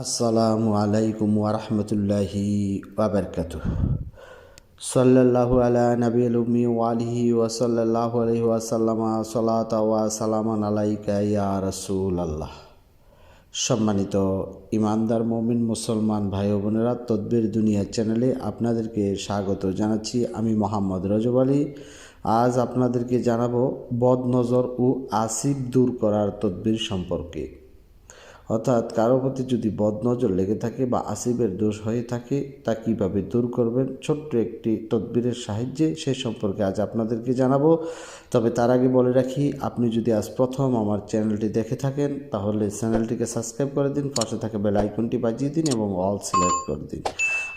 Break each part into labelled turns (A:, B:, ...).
A: আসসালামু আলাইকুম ওরহমতুল্লাহি ওবরকাত সাল্লাল্লাহু আলা নবীল উম্মি ওয়ালিহি ওয়াসাল্লাল্লাহু আলাইহি ওয়াসাল্লামা সালাতা ওয়া সালামান আলাইকা ইয়া রাসূলাল্লাহ। সম্মানিত ইমানদার মমিন মুসলমান ভাই ও বোনেরা, তদ্বির দুনিয়া চ্যানেলে আপনাদেরকে স্বাগত জানাচ্ছি। আমি মোহাম্মদ রজব আলী। আজ আপনাদেরকে জানাব বদনজর ও আসিফ দূর করার তদ্বির সম্পর্কে। অর্থাৎ কারও প্রতি যদি বদনজর লেগে থাকে বা আসিবের দোষ হয়ে থাকে, তা কীভাবে দূর করবেন? ছোট্ট একটি তদবিরের সাহায্যে সে সম্পর্কে আজ আপনাদেরকে জানাব। তবে তার আগে বলে রাখি, আপনি যদি আজ প্রথম আমার চ্যানেলটি দেখে থাকেন, তাহলে চ্যানেলটিকে সাবস্ক্রাইব করে দিন, পাশে থাকে বেল আইকনটি বাজিয়ে দিন এবং অল সিলেক্ট করে দিন।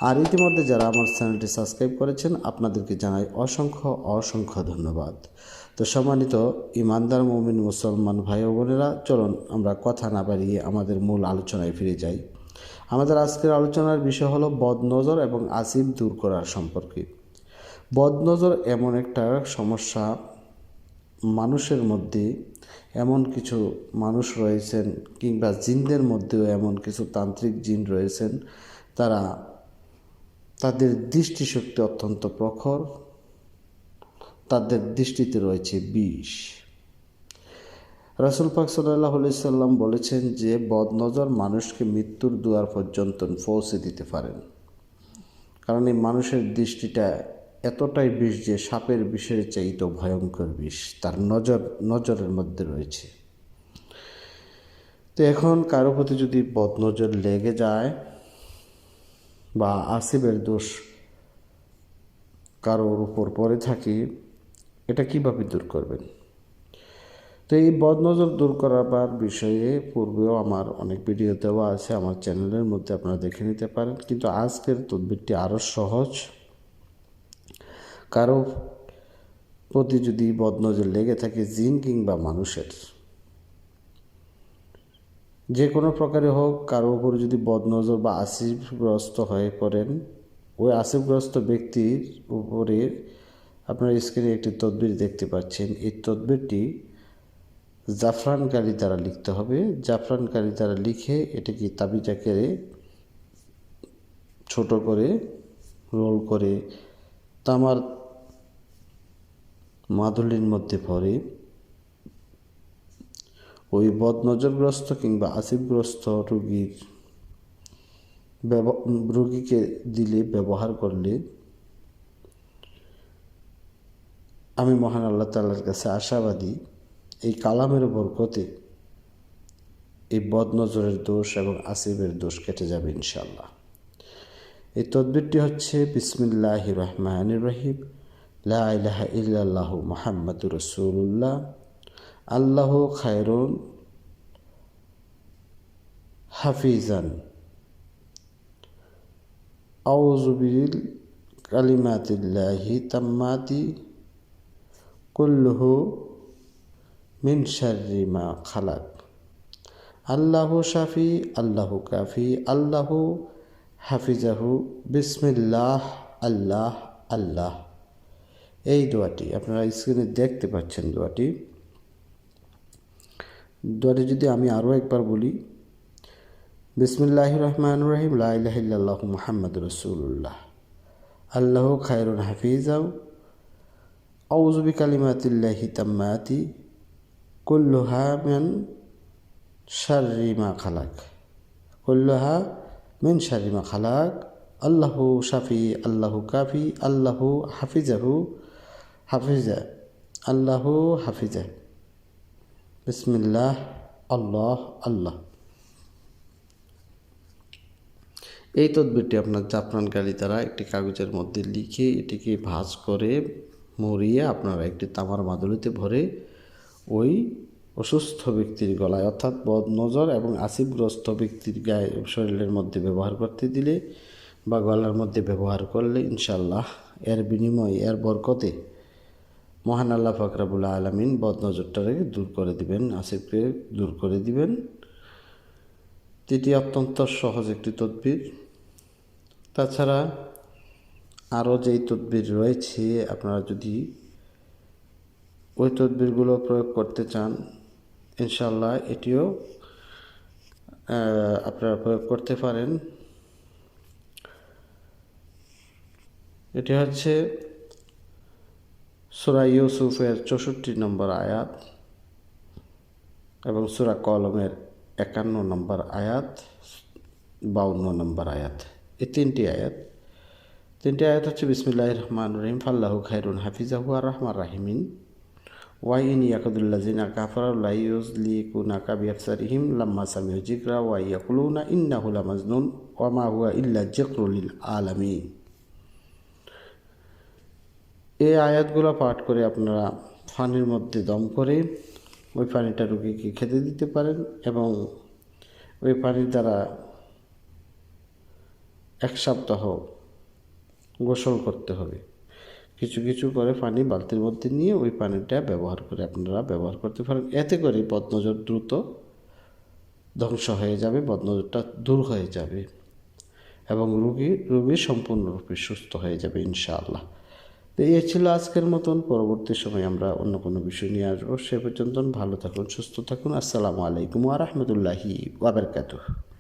A: আর ইতিমধ্যে যারা আমার চ্যানেলটি সাবস্ক্রাইব করেছেন, আপনাদেরকে জানাই অসংখ্য অসংখ্য ধন্যবাদ। তো সম্মানিত ইমানদার মমিন মুসলমান ভাই বোনেরা, চলুন আমরা কথা না বাড়িয়ে আমাদের মূল আলোচনায় ফিরে যাই। আমাদের আজকের আলোচনার বিষয় হলো বদনজর এবং আসিফ দূর করার সম্পর্কে। বদনজর এমন একটা সমস্যা, মানুষের মধ্যে এমন কিছু মানুষ রয়েছেন কিংবা জিনদের মধ্যেও এমন কিছু তান্ত্রিক জিন রয়েছেন, তারা তাদের দৃষ্টিশক্তি অত্যন্ত প্রখর তাদের দৃষ্টিতে রয়েছে বিষ। রাসুল পাক সাল্লাহ সাল্লাম বলেছেন যে, বদনজর মানুষকে মৃত্যুর দুয়ার পর্যন্ত পৌঁছে দিতে পারেন। কারণ এই মানুষের দৃষ্টিটা এতটাই বিষ যে, সাপের বিষের চাইতেও ভয়ঙ্কর বিষ। তার নজর, নজরের মধ্যে রয়েছে। তো এখন কারও প্রতি যদি বদনজর লেগে যায় বা আসিবের দোষ কারোর উপর পড়ে থাকে এটা কীভাবে দূর করবেন? তো এই বদনজর দূর করার বিষয়ে পূর্বেও আমার অনেক ভিডিও দেওয়া আছে, আমার চ্যানেলের মধ্যে আপনারা দেখে নিতে পারেন। কিন্তু আজকের তদবিরটি আরও সহজ। কারও প্রতি যদি বদনজর লেগে থাকে জিন কিংবা মানুষের, যে কোনো প্রকারে হোক, কারও উপর যদি বদনজর বা আসিফগ্রস্ত হয়ে পড়েন, ওই আসিফগ্রস্ত ব্যক্তির উপরে আপনার স্ক্রিনে একটি তদবির দেখতে পাচ্ছেন। এই তদবিরটি জাফরান কালি দ্বারা লিখতে হবে। জাফরান কালি দ্বারা লিখে এটাকে তাবিজাকে ছোট করে রোল করে তামার মাদুলির মধ্যে পরে ওই বদনজরগ্রস্ত কিংবা আসিফগ্রস্ত রোগীর রোগীকে দিলে ব্যবহার করলে আমি মহান আল্লাহ তাল্লার কাছে আশাবাদী, এই কালামের বরকতে এই বদনজরের দোষ এবং আসিফের দোষ কেটে যাবে ইনশাল্লাহ এই তদবিরটি হচ্ছে বিসমিল্লাহ রহমান রহিম লাহ ইল্লাহ মোহাম্মদ রসুল্লাহ আল্লাহ খায়রুন হাফিজান। আউজুবিল কালিমাতিল্লাহি তাম্মাতি কুল্লুহু মিন শাররি মা খালাক। আল্লাহু শাফি, আল্লাহু কাফি, আল্লাহু হাফিজাহু। বিসমিল্লাহ, আল্লাহ আল্লাহ। এই দোয়াটি আপনারা স্ক্রিনে দেখতে পাচ্ছেন দোয়াটি। দোয়াটি যদি আমি আরও একবার বলি বিসমিল্লাহ রহমান রহিম লাহ মোহাম্মদ রসুল্লাহ আল্লাহ খায়রুন হাফিজাউ আউজবি কালিমাতিল্লাহি তাম্মাতি কুল্লুহা মেন كلها খালাক شر ما خلق খালাক আল্লাহু শাফি আল্লাহু কাফি আল্লাহু হাফিজাহু হাফিজা আল্লাহু হাফিজা الله আল্লাহ আল্লাহ এই তদবিরটি আপনার জাফরান গালি দ্বারা একটি কাগজের মধ্যে লিখে এটিকে ভাঁজ করে মরিয়ে আপনারা একটি তামার মাদুলিতে ভরে ওই অসুস্থ ব্যক্তির গলায়, অর্থাৎ বদনজর এবং আসিফগ্রস্ত ব্যক্তির গায়ে শরীরের মধ্যে ব্যবহার করতে দিলে বা গলার মধ্যে ব্যবহার করলে ইনশাল্লাহ এর বিনিময়ে, এর বরকতে মহান আল্লাহ ফকরাবুল্লা আলমিন বদনজরটাকে দূর করে দিবেন আসিফকে দূর করে দিবেন। এটি অত্যন্ত সহজ একটি তদবির। তাছাড়া আরও যেই তদবির রয়েছে, আপনারা যদি ওই তদবিরগুলো প্রয়োগ করতে চান ইনশাল্লাহ এটিও আপনারা প্রয়োগ করতে পারেন। এটি হচ্ছে সুরা ইউসুফের চৌষট্টি নম্বর আয়াত এবং সুরা কলমের একান্ন নম্বর আয়াত, বাউন্ন নম্বর আয়াত। এই তিনটি আয়াত তিনটি আয়াত হচ্ছে বিসমিল্লাহ রহমান রহিম, ফাল্লাহু খাইরুন হাফিজাহু আর রহমান। রাহিমিন ওয়াইন ইয়াকুদুল্লাজিনা কাফারুল্লাহ ইউজলি কুনা কাবিয়াফসারিহিম লাম্মা সামিউ জিকরা ওয়া ইয়াকুলুনা ইন্নাহু লামাজনুন ওয়া মা হুয়া ইল্লা জিকরুল আলামিন। এই আয়াতগুলো পাঠ করে আপনারা পানির মধ্যে দম করে ওই পানিটা রুগীকে খেতে দিতে পারেন এবং ওই পানির দ্বারা এক সপ্তাহ গোসল করতে হবে। কিছু কিছু করে পানি বালতির মধ্যে নিয়ে ওই পানিটা ব্যবহার করে আপনারা ব্যবহার করতে পারেন। এতে করে বদনজর দ্রুত ধ্বংস হয়ে যাবে, বদনজরটা দূর হয়ে যাবে এবং রুগী রুগী সম্পূর্ণরূপে সুস্থ হয়ে যাবে ইনশাআল্লাহ। তো এই ছিল আজকের মতন। পরবর্তী সময় আমরা অন্য কোনো বিষয় নিয়ে আসব। সে পর্যন্ত ভালো থাকুন, সুস্থ থাকুন। আসসালামু আলাইকুম ওয়া রাহমাতুল্লাহি ওয়া বারাকাতুহু।